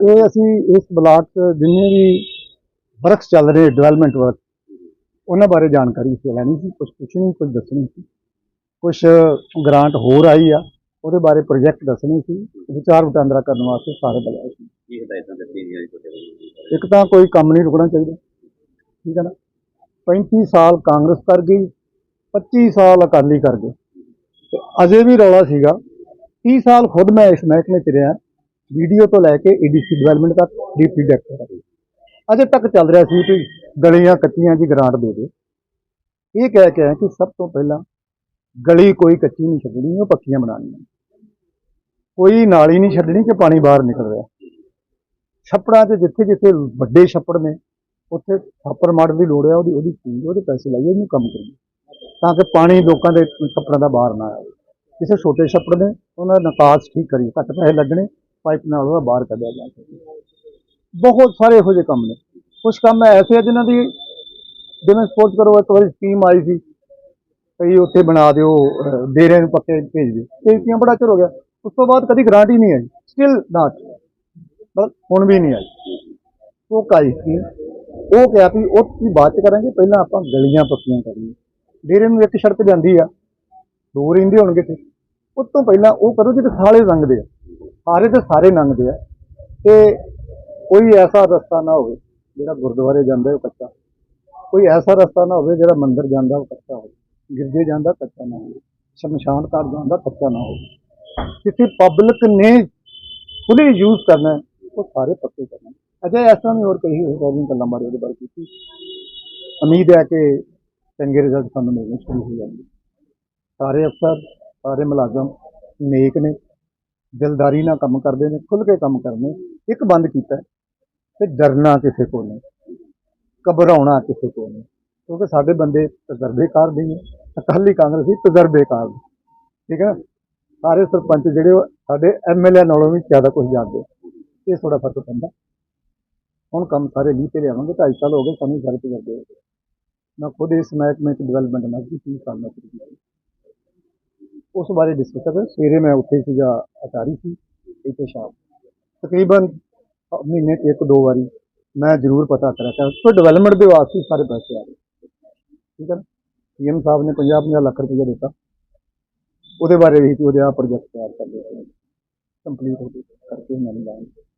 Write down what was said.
ਇਹ ਅਸੀਂ ਇਸ ਬਲਾਕ 'ਚ ਜਿੰਨੇ ਵੀ ਵਰਕਸ ਚੱਲ ਰਹੇ ਡਿਵੈਲਪਮੈਂਟ ਵਰਕ ਉਹਨਾਂ ਬਾਰੇ ਜਾਣਕਾਰੀ ਸੀ ਲੈਣੀ ਸੀ ਕੁਝ ਪੁੱਛਣੀ ਕੁਝ ਦੱਸਣੀ ਸੀ। ਕੁਝ ਗ੍ਰਾਂਟ ਹੋਰ ਆਈ ਆ ਉਹਦੇ ਬਾਰੇ ਪ੍ਰੋਜੈਕਟ ਦੱਸਣੇ ਸੀ ਵਿਚਾਰ ਵਟਾਂਦਰਾ ਕਰਨ ਵਾਸਤੇ ਸਾਰੇ ਬੁਲਾਏ ਸੀ। ਕੀ ਹਦਾਇਤਾਂ ਦਿੱਤੀਆਂ ਗਈਆਂ ਜੀ ਇੱਕ ਤਾਂ ਕੋਈ ਕੰਮ ਨਹੀਂ ਰੁਕਣਾ ਚਾਹੀਦਾ ਠੀਕ ਹੈ ਨਾ? 35 ਸਾਲ ਕਾਂਗਰਸ ਕਰ ਗਈ 25 ਸਾਲ ਅਕਾਲੀ ਕਰ ਗਏ। ਅਜੇ ਵੀ ਰੌਲਾ ਸੀਗਾ 30 ਸਾਲ ਖੁਦ ਮੈਂ ਇਸ ਮਹਿਕਮੇ 'ਚ ਰਿਹਾ ਵੀਡੀਓ ਤੋਂ ਲੈ ਕੇ ਏਡੀਸੀ ਡਿਵੈਲਪਮੈਂਟ ਤੱਕ ਡੀਪੀ ਡਾਇਰੈਕਟਰ ਤੱਕ। ਅਜੇ ਤੱਕ ਚੱਲ ਰਿਹਾ ਸੀ ਕਿ ਗਲੀਆਂ ਕੱਚੀਆਂ ਦੀ ਗ੍ਰਾਂਟ ਦੇ ਦੇ। ਇਹ ਕਹਿ ਕੇ ਆਇਆ ਕਿ ਸਭ ਤੋਂ ਪਹਿਲਾਂ ਗਲੀ ਕੋਈ ਕੱਚੀ ਨਹੀਂ ਛੱਡਣੀ, ਉਹ ਪੱਕੀਆਂ ਬਣਾਉਣੀਆਂ। ਕੋਈ ਨਾਲੀ ਨਹੀਂ ਛੱਡਣੀ ਕਿ ਪਾਣੀ ਬਾਹਰ ਨਿਕਲ ਰਿਹਾ। ਛੱਪੜਾਂ 'ਚ ਜਿੱਥੇ ਜਿੱਥੇ ਵੱਡੇ ਛੱਪੜ ਨੇ, ਉੱਥੇ ਛਾਪਰ ਮਾਰਨ ਦੀ ਲੋੜ ਹੈ ਉਹਦੀ ਉਹਦੀ ਫੀਸ ਉਹਦੇ ਪੈਸੇ ਲਾਈਏ, ਉਹਨੂੰ ਕੰਮ ਕਰੀਏ। ਤਾਂ ਕਿ ਪਾਣੀ ਲੋਕਾਂ ਦੇ ਛੱਪੜਾਂ ਦਾ ਬਾਹਰ ਨਾ ਆਵੇ। ਕਿਸੇ ਛੋਟੇ ਛੱਪੜ ਨੇ, ਉਹਨਾਂ ਦਾ ਨਿਕਾਸ ਠੀਕ ਕਰੀਏ, ਘੱਟ ਪੈਸੇ ਲੱਗਣੇ ਪਾਈਪ ਨਾਲ ਉਹਦਾ ਬਾਹਰ ਕੱਢਿਆ ਜਾ ਸਕੇ। ਬਹੁਤ ਸਾਰੇ ਇਹੋ ਜਿਹੇ ਕੰਮ ਨੇ। ਕੁਝ ਕੰਮ ਐਸੇ ਆ ਜਿਨ੍ਹਾਂ ਦੀ ਜਿਵੇਂ ਸਪੋਰਟ ਕਰੋ, ਇੱਕ ਵਾਰੀ ਸਕੀਮ ਆਈ ਸੀ ਕਈ ਉੱਥੇ ਬਣਾ ਦਿਓ ਡੇਰੇ ਨੂੰ ਪੱਕੇ ਭੇਜ ਦਿਓ। ਇਹ ਕੀ ਬੜਾ ਚਿਰ ਹੋ ਗਿਆ। ਉਸ ਤੋਂ ਬਾਅਦ ਕਦੀ ਗ੍ਰਾਂਟ ਨਹੀਂ ਆਈ। ਸਟਿਲ ਨਾਟ ਬਸ ਹੁਣ ਵੀ ਨਹੀਂ ਆਈ। ਉਹ ਕਾਈ ਸੀ। ਉਹ ਕਿਹਾ ਵੀ ਉਹ ਕੀ ਬਾਅਦ ਚ ਕਰਾਂਗੇ, ਪਹਿਲਾਂ ਆਪਾਂ ਗਲੀਆਂ ਪੱਕੀਆਂ ਕਰੀਏ। ਡੇਰੇ ਨੂੰ ਇੱਕ ਸੜਕ ਜਾਂਦੀ ਆ। ਦੋ ਰਹਿੰਦੇ ਹੋਣਗੇ ਤੇ ਉਸ ਤੋਂ ਪਹਿਲਾਂ ਉਹ ਕਰੋ ਜਿਹੜੇ ਸਾਰੇ ਰੰਗਦੇ ਆ। ਸਾਰੇ ਤੇ ਸਾਰੇ ਲੰਘਦੇ ਆ। ਤੇ ਕੋਈ ਐਸਾ ਰਸਤਾ ਨਾ ਹੋਵੇ ਜਿਹੜਾ ਗੁਰਦੁਆਰੇ ਜਾਂਦਾ ਉਹ ਕੱਚਾ। ਕੋਈ ਐਸਾ ਰਸਤਾ ਨਾ ਹੋਵੇ ਜਿਹੜਾ ਮੰਦਿਰ ਜਾਂਦਾ ਉਹ ਕੱਚਾ ਹੋਵੇ। ਗਿਰਜੇ ਜਾਂਦਾ ਕੱਚਾ ਨਾ ਹੋਵੇ। ਸ਼ਮਸ਼ਾਨ ਘਾਟ ਜਾਂਦਾ ਕੱਚਾ ਨਾ ਹੋਵੇ। ਕਿਸੇ ਪਬਲਿਕ ਨੇ ਫੁੱਲੀ ਯੂਜ਼ ਕਰਨਾ ਉਹ ਸਾਰੇ ਪੱਕੇ ਕਰਨਾ ਅਜੇ ਐਸਾ ਨਹੀਂ ਹੋਰ ਕਹੀ ਹੋਈ ਸਾਰੀਆਂ ਗੱਲਾਂ ਬਾਰੇ ਉਹਦੇ ਬਾਰੇ ਕੀਤੀ। ਉਮੀਦ ਹੈ ਕਿ ਚੰਗੇ ਰਿਜ਼ਲਟ ਸਾਨੂੰ ਮਿਲਣੇ ਸ਼ੁਰੂ ਹੋ ਜਾਣਗੇ। ਸਾਰੇ ਅਫਸਰ, ਸਾਰੇ ਮੁਲਾਜ਼ਮ ਨੇਕ ਨੇ। ਦਿਲਦਾਰੀ ਨਾਲ ਕੰਮ ਕਰਦੇ ਨੇ ਖੁੱਲ ਕੇ ਕੰਮ ਕਰਨੇ ਇੱਕ ਬੰਦ ਕੀਤਾ ਹੈ ਤੇ ਡਰਨਾ ਕਿਸੇ ਕੋਲ ਨਹੀਂ, ਘਬਰਾਉਣਾ ਕਿਸੇ ਕੋਲ ਨਹੀਂ, ਕਿਉਂਕਿ ਸਾਡੇ ਬੰਦੇ ਤਜਰਬੇਕਾਰ ਨਹੀਂ ਨੇ ਅਕਾਲੀ ਕਾਂਗਰਸੀ ਤਜਰਬੇਕਾਰ ਠੀਕ ਹੈ ਸਾਰੇ ਸਰਪੰਚ ਜਿਹੜੇ ਉਹ, ਸਾਡੇ ਐਮਐਲਏ ਨਾਲੋਂ ਵੀ ਜ਼ਿਆਦਾ ਕੁਝ ਜਾਣਦੇ ਇਹ ਥੋੜਾ ਫ਼ਰਕ ਪੈਂਦਾ। ਹੁਣ ਕੰਮ ਸਾਰੇ ਲੀਹ ਤੇ ਲਿਆਵਾਂਗੇ, ਢਾਈ ਸਾਲ ਹੋ ਗਏ ਸਾਨੂੰ ਸਾਰੇ ਤਜਰਬੇ ਹੋ ਗਏ ਮੈਂ ਖੁਦ ਇਸ ਮਹਿਕਮੇ ਚ ਡਿਵੈਲਪਮੈਂਟ ਨਾਲ ਵੀ 30 ਸਾਲ ਨੌਕਰੀ ਕੀਤੀ। ਉਸ ਬਾਰੇ ਡਿਸਕਸ ਕਰ ਸਵੇਰੇ ਮੈਂ ਉੱਥੇ ਸੀਗਾ, ਅਟਾਰੀ ਸੀ, ਇੱਥੇ ਸ਼ਾਮ। ਤਕਰੀਬਨ ਮਹੀਨੇ 'ਚ ਇੱਕ ਦੋ ਵਾਰੀ ਮੈਂ ਜ਼ਰੂਰ ਪਤਾ ਕਰਿਆ। ਸੋ ਡਿਵੈਲਪਮੈਂਟ ਦੇ ਵਾਸਤੇ ਸਾਰੇ ਪੈਸੇ ਆ ਰਹੇ ਠੀਕ ਹੈ ਨਾ? ਪੀਐਮ ਸਾਹਿਬ ਨੇ 50 50 ਲੱਖ ਰੁਪਏ ਦਿੱਤਾ। ਉਹਦੇ ਬਾਰੇ ਵੀ ਉਹਦੇ ਆ ਪ੍ਰੋਜੈਕਟ ਤਿਆਰ ਕਰ ਲਏ ਕੰਪਲੀਟ ਹੋ ਗਏ ਕਰਕੇ ਮੈਨੂੰ ਨੂੰ